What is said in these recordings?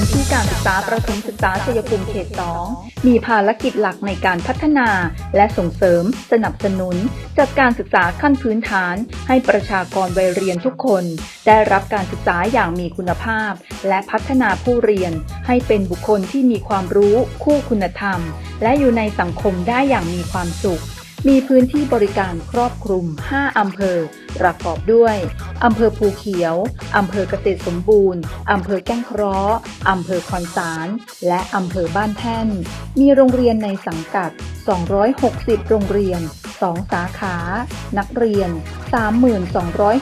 พื้นที่การศึกษาประถมศึกษาชัยภูมิเขต 2 มีภารกิจหลักในการพัฒนาและส่งเสริม สนับสนุน จัดการศึกษาขั้นพื้นฐาน ให้ประชากรวัยเรียนทุกคน ได้รับการศึกษาอย่างมีคุณภาพ และพัฒนาผู้เรียน ให้เป็นบุคคลที่มีความรู้ คู่คุณธรรม และอยู่ในสังคมได้อย่างมีความสุข มีพื้นที่บริการครอบคลุม 5 อำเภอ ประกอบด้วย อำเภอภูเขียว อำเภอเกษตรสมบูรณ์ อำเภอแก้งเคราะห์อำเภอคอนสาร และอำเภอบ้านแท่น มีโรงเรียนในสังกัด 260 โรงเรียน 2 สาขา นักเรียน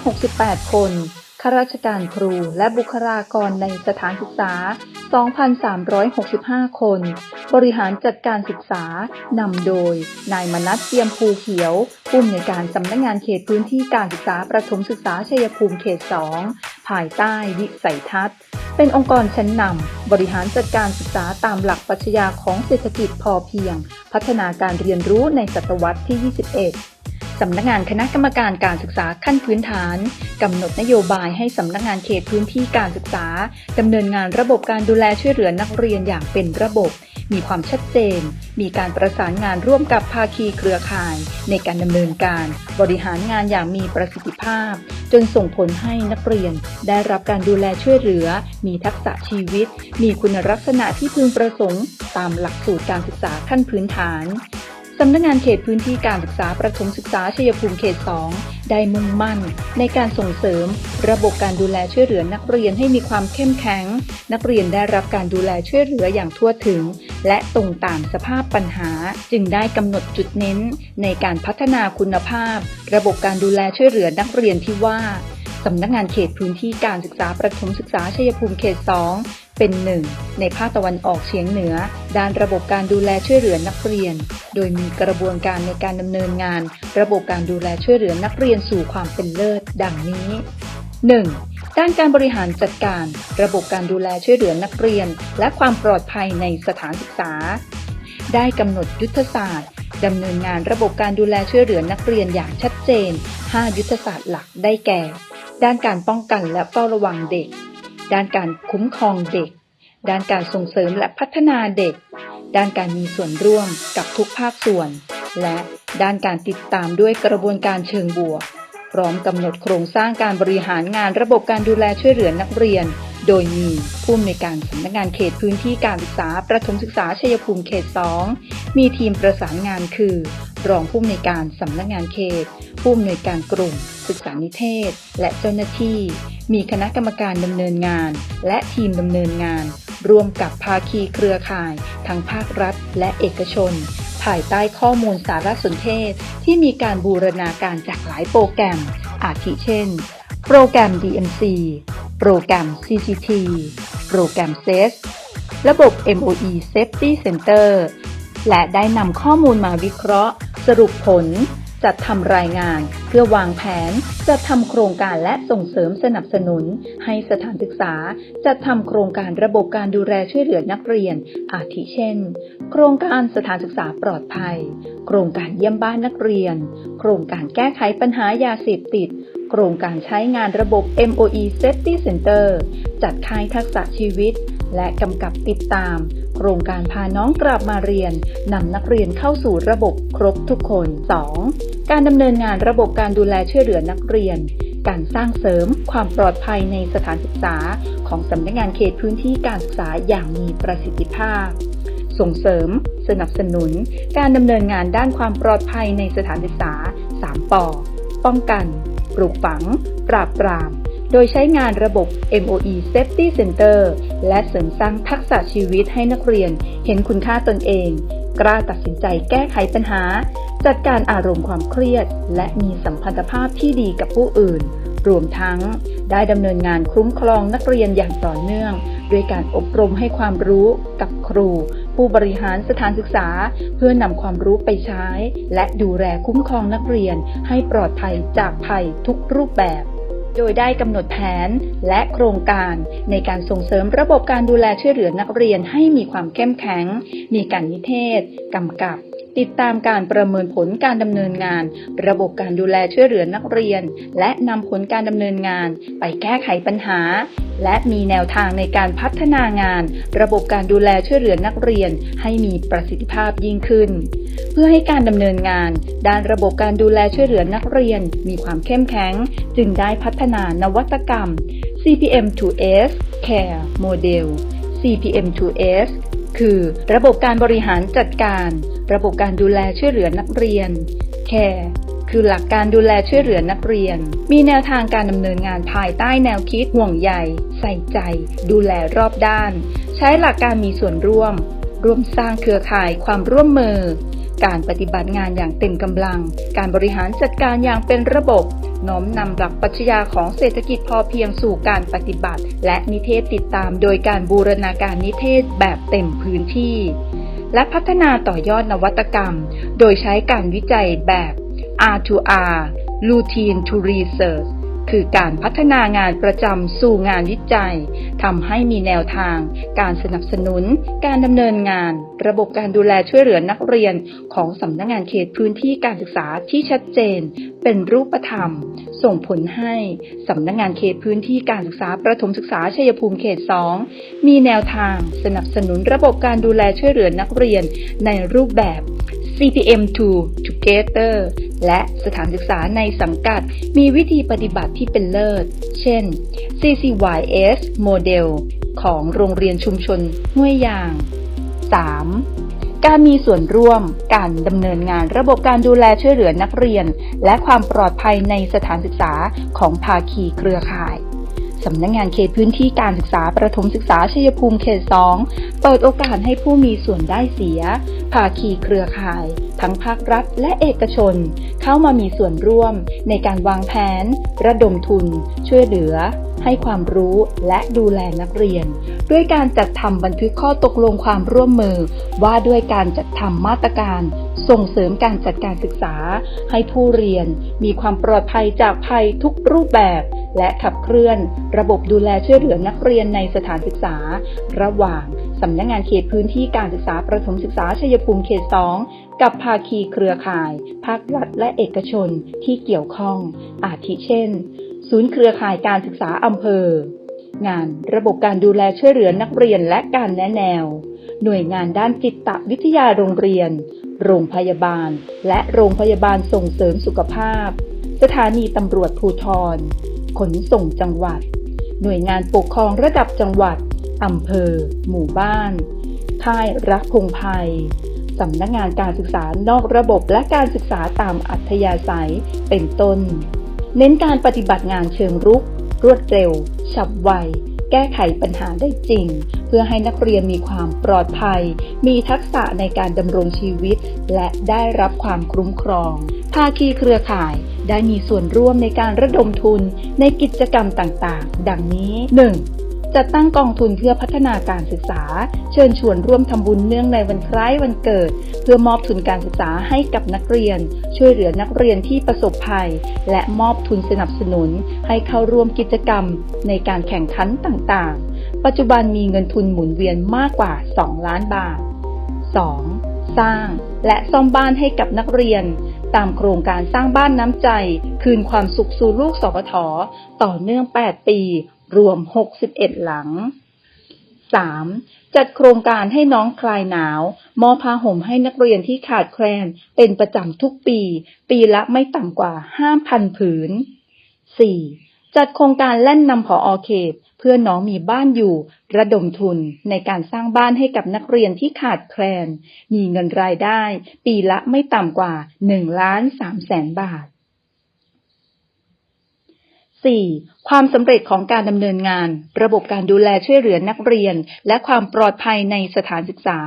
3268 คน ข้าราชการครูและบุคลากรในสถานศึกษา 2,365 คน บริหารจัดการศึกษานำโดย นายมนัสเตียมภูเขียว ผู้อำนวยการสำนักงงานเขตพื้นที่การศึกษาประถมศึกษาชัยภูมิเขต 2 ภายใต้วิสัยทัศน์เป็นองค์กรชั้นนำบริหารจัดการศึกษาตามหลักปรัชญาของเศรษฐกิจพอเพียง พัฒนาการเรียนรู้ในศตวรรษที่ 21 สำนักงานคณะกรรมการการศึกษาขั้นพื้นฐานกำหนดนโยบายให้สำนักงานเขตพื้นที่การศึกษาดำเนินงานระบบการดูแลช่วยเหลือนักเรียนอย่างเป็นระบบ มีความชัดเจน มีการประสานงานร่วมกับภาคีเครือข่าย ในการดำเนินการ บริหารงานอย่างมีประสิทธิภาพ จนส่งผลให้นักเรียน ได้รับการดูแลช่วยเหลือ มีทักษะชีวิต มีคุณลักษณะที่พึงประสงค์ ตามหลักสูตรการศึกษาขั้นพื้นฐาน สำนักงานเขตพื้นที่การศึกษาประถมศึกษาชัยภูมิเขต 2 ได้มุ่งมั่น ในการส่งเสริม ระบบการดูแลช่วยเหลือนักเรียนให้มีความเข้มแข็ง นักเรียนได้รับการดูแลช่วยเหลืออย่างทั่วถึง และตรงตามสภาพปัญหา จึงได้กำหนดจุดเน้น ในการพัฒนาคุณภาพ ระบบการดูแลช่วยเหลือนักเรียนที่ว่าสำนักงานเขตพื้นที่การศึกษาประถมศึกษาชัยภูมิเขต 2 เป็นหนึ่งในภาคตะวันออกเฉียงเหนือ ด้านระบบการดูแลช่วยเหลือนักเรียน โดยมีกระบวนการในการดำเนินงาน ระบบการดูแลช่วยเหลือนักเรียนสู่ความเป็นเลิศ ดังนี้ 1. ด้านการบริหารจัดการ ระบบการดูแลช่วยเหลือนักเรียน และความปลอดภัยในสถานศึกษา ได้กำหนดยุทธศาสตร์ดำเนินงานระบบการดูแลช่วยเหลือนักเรียนอย่างชัดเจน 5 ยุทธศาสตร์หลักได้แก่ ด้านการป้องกันและเฝ้าระวังเด็ก ด้านการคุ้มครองเด็ก ด้านการส่งเสริมและพัฒนาเด็ก ด้านการมีส่วนร่วมกับทุกภาคส่วน และด้านการติดตามด้วยกระบวนการเชิงบวก พร้อมกำหนดโครงสร้างการบริหารงานระบบการดูแลช่วยเหลือนักเรียน โดยมีผู้อำนวยการสำนักงานเขตพื้นที่การศึกษาประถมศึกษาชัยภูมิเขต 2 มีทีมประสานงานคือ รองผู้อำนวยการสำนักงานเขต ผู้อำนวยการกลุ่ม ศึกษานิเทศ และเจ้าหน้าที่ มีคณะกรรมการดำเนินงาน และทีมดำเนินงาน ร่วมกับภาคีเครือข่าย ทั้งภาครัฐและเอกชน ภายใต้ข้อมูลสารสนเทศ ที่มีการบูรณาการจากหลายโปรแกรม อาทิเช่น โปรแกรม DMC โปรแกรม CCT โปรแกรม CES ระบบ MOE Safety Center และได้นำข้อมูลมาวิเคราะห์ สรุปผล จัดทำรายงาน เพื่อวางแผน จัดทำโครงการและส่งเสริมสนับสนุน ให้สถานศึกษา จัดทำโครงการระบบการดูแลช่วยเหลือนักเรียน อาทิเช่น โครงการสถานศึกษาปลอดภัย โครงการเยี่ยมบ้านนักเรียน โครงการแก้ไขปัญหายาเสพติด โครงการใช้งานระบบ MOE Safety Center จัดค่ายทักษะชีวิต และกำกับติดตาม โครงการพาน้องกลับมาเรียนนำนักเรียนเข้าสู่ระบบครบทุกคน 2. การดำเนินงานระบบการดูแลช่วยเหลือนักเรียน การสร้างเสริมความปลอดภัยในสถานศึกษา ของสำนักงานเขตพื้นที่การศึกษาอย่างมีประสิทธิภาพ ส่งเสริม สนับสนุน การดำเนินงานด้านความปลอดภัยในสถานศึกษา 3ปอป้องกัน ปลูกฝัง ปราบปราม โดยใช้งานระบบ MOE Safety Center และเสริมสร้างทักษะชีวิตให้นักเรียน เห็นคุณค่าตนเอง กล้าตัดสินใจแก้ไขปัญหา จัดการอารมณ์ความเครียด และมีสัมพันธภาพที่ดีกับผู้อื่น รวมทั้งได้ดำเนินงานคุ้มครองนักเรียนอย่างต่อเนื่อง ด้วยการอบรมให้ความรู้กับครู ผู้บริหารสถานศึกษา เพื่อนำความรู้ไปใช้ และดูแลคุ้มครองนักเรียนให้ปลอดภัยจากภัยทุกรูปแบบ โดยได้กำหนดแผนและโครงการในการส่งเสริมระบบการดูแลช่วยเหลือนักเรียนให้มีความเข้มแข็ง มีการนิเทศ กำกับ ติดตามการประเมินผลการดำเนินงาน ระบบการดูแลช่วยเหลือนักเรียน และนำผลการดำเนินงาน ไปแก้ไขปัญหา และมีแนวทางในการพัฒนางาน ระบบการดูแลช่วยเหลือนักเรียน ให้มีประสิทธิภาพยิ่งขึ้น เพื่อให้การดำเนินงาน ด้านระบบการดูแลช่วยเหลือนักเรียน มีความเข้มแข็ง จึงได้พัฒนานวัตกรรม CPM2S Care Model CPM2S คือระบบการบริหารจัดการ ระบบการดูแลช่วยเหลือนักเรียน Care คือหลักการดูแลช่วยเหลือนักเรียน มีแนวทางการดำเนินงานภายใต้แนวคิดห่วงใยใส่ใจ ดูแลรอบด้าน ใช้หลักการมีส่วนร่วม ร่วมสร้างเครือข่ายความร่วมมือ การปฏิบัติงานอย่างเต็มกำลัง การบริหารจัดการอย่างเป็นระบบน้อมนำหลักปรัชญาของเศรษฐกิจพอเพียงสู่การปฏิบัติ และนิเทศติดตามโดยการบูรณาการนิเทศแบบเต็มพื้นที่ และพัฒนาต่อยอดนวัตกรรม โดยใช้การวิจัยแบบ R2R Routine to Research คือการพัฒนางานประจำสู่งานวิจัยทำให้มีแนวทาง การสนับสนุน การดำเนินงาน ระบบการดูแลช่วยเหลือนักเรียนของสำนักงงานเขตพื้นที่การศึกษาที่ชัดเจน เป็นรูปธรรม ส่งผลให้สำนักงงานเขตพื้นที่การศึกษาประถมศึกษาชัยภูมิเขต 2 มีแนวทางสนับสนุนระบบการดูแลช่วยเหลือนักเรียนในรูปแบบ CPM2 Together และสถานศึกษาในสังกัดมีวิธีปฏิบัติที่เป็นเลิศ เช่น CCYS Model ของโรงเรียนชุมชนห้วยยาง 3. การมีส่วนร่วม การดำเนินงานระบบการดูแลช่วยเหลือนักเรียน และความปลอดภัยในสถานศึกษาของภาคีเครือข่ายสำนักงงานเขตพื้นที่การศึกษาประถมศึกษาชัยภูมิเขต 2 เปิดโอกาสให้ผู้มีส่วนได้เสีย ภาคีเครือข่าย ทั้งภาครัฐและเอกชน เข้ามามีส่วนร่วมในการวางแผน ระดมทุน ช่วยเหลือ ให้ความรู้และดูแลนักเรียน ด้วยการจัดทำบันทึกข้อตกลงความร่วมมือ ว่าด้วยการจัดทำมาตรการส่งเสริมการจัดการศึกษา ให้ผู้เรียนมีความปลอดภัยจากภัยทุกรูปแบบ และขับเคลื่อน ระบบดูแลช่วยเหลือนักเรียนในสถานศึกษา ระหว่างสำนักงงานเขตพื้นที่การศึกษาประถมศึกษาชัยภูมิเขต 2 กับภาคีเครือข่าย ภาครัฐและเอกชนที่เกี่ยวข้อง อาทิเช่น ศูนย์เครือข่ายการศึกษาอำเภอ งานระบบการดูแลช่วยเหลือนักเรียนและการแนะแนว หน่วยงานด้านจิตวิทยาโรงเรียน โรงพยาบาล และโรงพยาบาลส่งเสริมสุขภาพ สถานีตำรวจภูทร ขนส่งจังหวัด หน่วยงานปกครองระดับจังหวัดอำเภอ หมู่บ้าน ค่ายรักพงภัยสำนักงานการศึกษานอกระบบและการศึกษาตามอัธยาศัยเป็นต้น เน้นการปฏิบัติงานเชิงรุก รวดเร็ว ฉับไว แก้ไขปัญหาได้จริง เพื่อให้นักเรียนมีความปลอดภัย มีทักษะในการดำรงชีวิต และได้รับความคุ้มครอง ภาคีเครือข่ายได้มีส่วนร่วมในการระดมทุนในกิจกรรมต่างๆ ดังนี้ 1. จัดตั้งกองทุนเพื่อพัฒนาการศึกษา เชิญชวนร่วมทำบุญเนื่องในวันคล้ายวันเกิด เพื่อมอบทุนการศึกษาให้กับนักเรียน ช่วยเหลือนักเรียนที่ประสบภัย และมอบทุนสนับสนุน ให้เข้าร่วมกิจกรรม ในการแข่งขันต่างๆ ปัจจุบันมีเงินทุนหมุนเวียนมากกว่า 2 ล้านบาท 2. สร้างและซ่อมบ้านให้กับนักเรียน ตามโครงการสร้างบ้านน้ำใจ คืนความสุขสู่ลูกสพทต่อเนื่อง 8 ปี รวม 61 หลัง 3. จัดโครงการให้น้องคลายหนาว มอบผ้าห่มให้นักเรียนที่ขาดแคลนเป็นประจำทุกปี ปีละไม่ต่ำกว่า 5,000 ผืน 4. จัดโครงการแล่นนำผออเขต เพื่อน้องมีบ้านอยู่ ระดมทุนในการสร้างบ้านให้กับนักเรียนที่ขาดแคลน มีเงินรายได้ ปีละไม่ต่ำกว่า1ล้าน3แสนบาท 4. ความสำเร็จของการดำเนินงาน ระบบการดูแลช่วยเหลือนักเรียน และความปลอดภัยในสถานศึกษา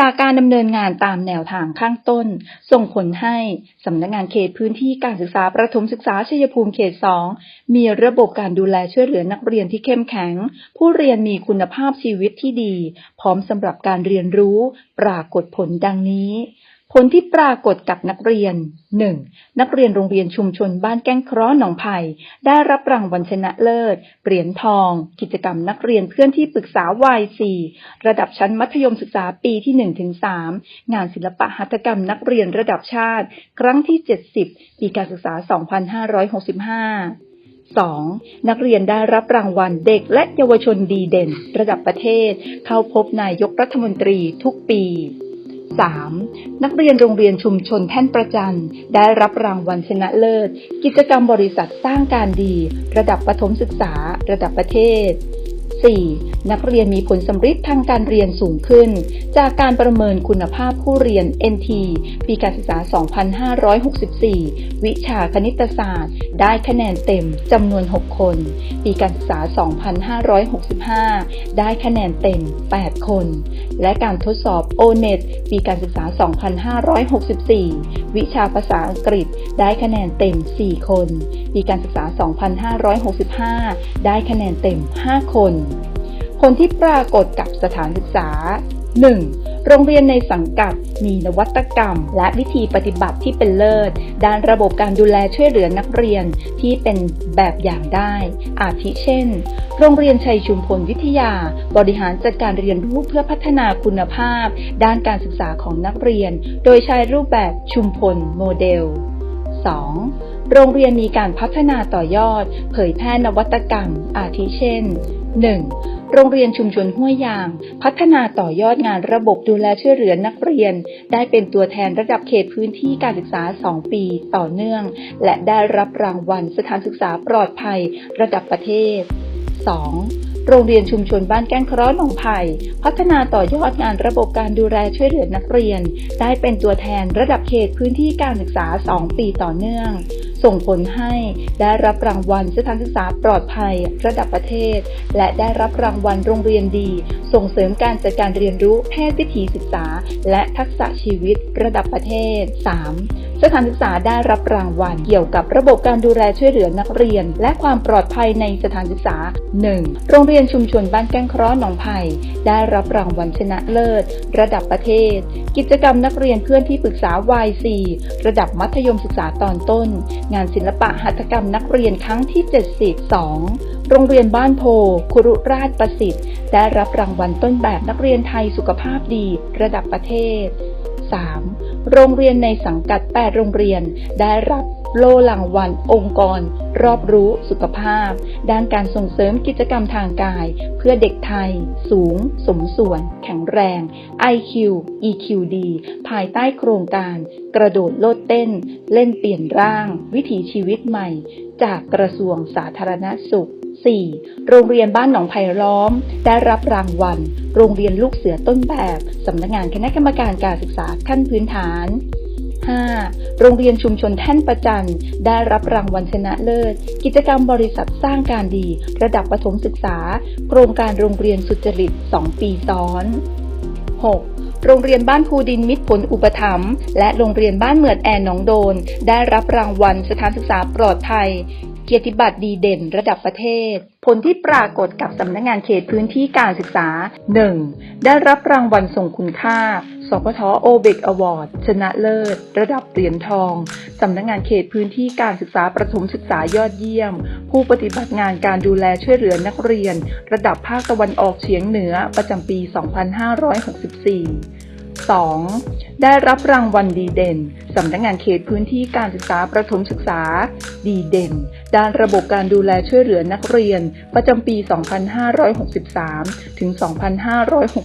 จากการดำเนินงานตามแนวทางข้างต้น ส่งผลให้สำนักงงานเขตพื้นที่การศึกษาประถมศึกษาชัยภูมิเขต 2 มีระบบการดูแลช่วยเหลือนักเรียนที่เข้มแข็ง ผู้เรียนมีคุณภาพชีวิตที่ดี พร้อมสำหรับการเรียนรู้ ปรากฏผลดังนี้ ผลที่ปรากฏกับนักเรียน 1. นักเรียนโรงเรียนชุมชนบ้านแก้งเคราะห์หนองไผ่ได้รับรางวัลชนะเลิศ เหรียญทอง กิจกรรมนักเรียนเพื่อนที่ปรึกษาวัย4ระดับชั้นมัธยมศึกษาปีที่ 1-3 งานศิลปะหัตถกรรมนักเรียนระดับชาติ ครั้งที่ 70 ปีการศึกษา 2565 2. นักเรียนได้รับรางวัลเด็กและเยาวชนดีเด่น ระดับประเทศ เข้าพบนายกรัฐมนตรีทุกปี 3. นักเรียนโรงเรียนชุมชนแท่นประจันได้รับรางวัลชนะเลิศ กิจกรรมบริษัทสร้างการดี ระดับประถมศึกษา ระดับประเทศ 4. นักเรียนมีผลสำฤทธิ์ทางการเรียนสูงขึ้น จากการประเมินคุณภาพผู้เรียน NT ปีการศึกษา 2564 วิชาคณิตศาสตร์ ได้คะแนนเต็มจำนวน 6 คน ปีการศึกษา 2565 ได้คะแนนเต็ม 8 คน และการทดสอบ O-NET ปีการศึกษา 2564 วิชาภาษาอังกฤษ ได้คะแนนเต็ม 4 คน ปีการศึกษา 2565 ได้คะแนนเต็ม 5 คน ลที่ปรากฏกับสถานศึกษา 1. โรงเรียนในสังกัดมีนวัตกรรม และวิธีปฏิบัติที่เป็นเลิศ ด้านระบบการดูแลช่วยเหลือนักเรียนที่เป็นแบบอย่างได้ อาทิเช่น โรงเรียนชัยชุมพลวิทยา บริหารจัดการเรียนรู้เพื่อพัฒนาคุณภาพ ด้านการศึกษาของนักเรียน โดยใช้รูปแบบชุมพลโมเดล 2. โรงเรียนมีการพัฒนาต่อยอด เผยแพร่นวัตกรรม อาทิเช่น 1. โรงเรียนชุมชนห้วยยาง พัฒนาต่อยอดงานระบบดูแลช่วยเหลือนักเรียน ได้เป็นตัวแทนระดับเขตพื้นที่การศึกษา 2 ปีต่อเนื่อง และได้รับรางวัลสถานศึกษาปลอดภัยระดับประเทศ 2. โรงเรียนชุมชนบ้านแก้งเคราะห์หนองไผ่พัฒนาต่อยอดงานระบบการดูแลช่วยเหลือนักเรียน ได้เป็นตัวแทนระดับเขตพื้นที่การศึกษา 2 ปีต่อเนื่องส่งผลให้ได้รับรางวัลสถานศึกษาปลอดภัยระดับประเทศ และได้รับรางวัลโรงเรียนดี ส่งเสริมการจัดการเรียนรู้แพทย์วิถีศึกษา และทักษะชีวิตระดับประเทศ 3. สถานศึกษาได้รับรางวัลเกี่ยวกับระบบการดูแลช่วยเหลือนักเรียน และความปลอดภัยในสถานศึกษา 1. โรงเรียนชุมชนบ้านแก้งเคราะห์หนองไผ่ได้รับรางวัลชนะเลิศ ระดับประเทศ กิจกรรมนักเรียนเพื่อนที่ปรึกษาวายซีระดับมัธยมศึกษาตอนต้นงานศิลปะหัตถกรรมนักเรียนครั้งที่ 72 โรงเรียนบ้านโพ คุรุราชประสิทธิ์ ได้รับรางวัลต้นแบบนักเรียนไทยสุขภาพดี ระดับประเทศ 3. โรงเรียนในสังกัด 8 โรงเรียน ได้รับ โล่รางวัลองค์กร รอบรู้สุขภาพ ด้านการส่งเสริมกิจกรรมทางกาย เพื่อเด็กไทย สูง สมส่วน แข็งแรง IQ EQD ภายใต้โครงการ กระโดดโลดเต้น เล่นเปลี่ยนร่าง วิถีชีวิตใหม่ จากกระทรวงสาธารณสุข 4. โรงเรียนบ้านหนองไผ่ล้อม ได้รับรางวัล โรงเรียนลูกเสือต้นแบบ สำนักงานคณะกรรมการการศึกษาขั้นพื้นฐาน 5. โรงเรียนชุมชนแท่นประจันได้รับรางวัลชนะเลิศ กิจกรรมบริษัทสร้างการดี ระดับประถมศึกษา โครงการโรงเรียนสุจริต 2 ปีซ้อน 6. โรงเรียนบ้านภูดินมิตรผลอุปถัมภ์และโรงเรียนบ้านเหมือดแอนหนองโดน ได้รับรางวัลสถานศึกษาปลอดภัย เกียรติบัตรดีเด่นระดับประเทศ ผลที่ปรากฏกับสำนักงานเขตพื้นที่การศึกษา 1. ได้รับรางวัลทรงคุณค่า สพทโอเบกอวอร์ดชนะเลิศ ระดับเหรียญทอง สำนักงานเขตพื้นที่การศึกษาประถมศึกษายอดเยี่ยม ผู้ปฏิบัติงานการดูแลช่วยเหลือนักเรียน ระดับภาคตะวันออกเฉียงเหนือประจำปี 2564 2. ได้รับรางวัลดีเด่น สำนักงานเขตพื้นที่การศึกษาประถมศึกษา ดีเด่น ด้านระบบการดูแลช่วยเหลือนักเรียน ประจำปี 2563 ถึง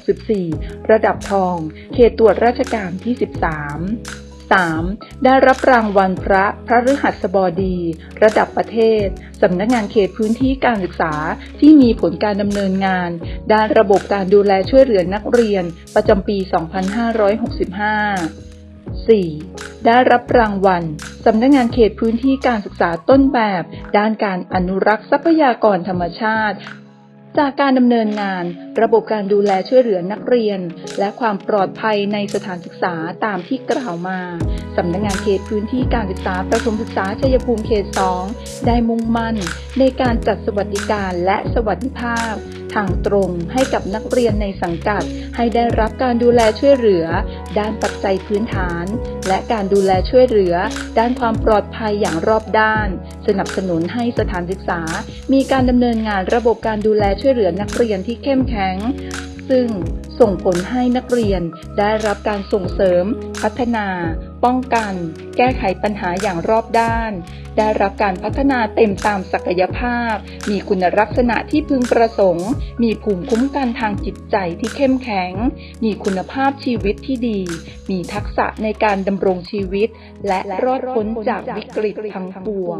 2564 ระดับทอง เขตตรวจราชการที่ 13 3. ได้รับรางวัลพระพระฤหัสบดี ระดับประเทศ สำนักงานเขตพื้นที่การศึกษาที่มีผลการดำเนินงาน ด้านระบบการดูแลช่วยเหลือนักเรียน ประจำปี 2565 4. ได้รับรางวัล สำนักงานเขตพื้นที่การศึกษาต้นแบบ ด้านการอนุรักษ์ทรัพยากรธรรมชาติ จากการดำเนินงาน ระบบการดูแลช่วยเหลือนักเรียน และความปลอดภัยในสถานศึกษาตามที่กล่าวมาสำนักงานเขตพื้นที่การศึกษาประถมศึกษาชัยภูมิเขต 2 ได้มุ่งมั่นในการจัดสวัสดิการและสวัสดิภาพ ทางตรงให้กับนักเรียนในสังกัด ให้ได้รับการดูแลช่วยเหลือ ด้านปัจจัยพื้นฐาน และการดูแลช่วยเหลือ ด้านความปลอดภัยอย่างรอบด้าน สนับสนุนให้สถานศึกษา มีการดำเนินงานระบบการดูแลช่วยเหลือนักเรียนที่เข้มแข็ง ซึ่งส่งผลให้นักเรียนได้รับการส่งเสริม พัฒนา ป้องกัน แก้ไขปัญหาอย่างรอบด้าน ได้รับการพัฒนาเต็มตามศักยภาพ มีคุณลักษณะที่พึงประสงค์ มีภูมิคุ้มกันทางจิตใจที่เข้มแข็ง มีคุณภาพชีวิตที่ดี มีทักษะในการดำรงชีวิต และรอดพ้นจากวิกฤตทั้งปวง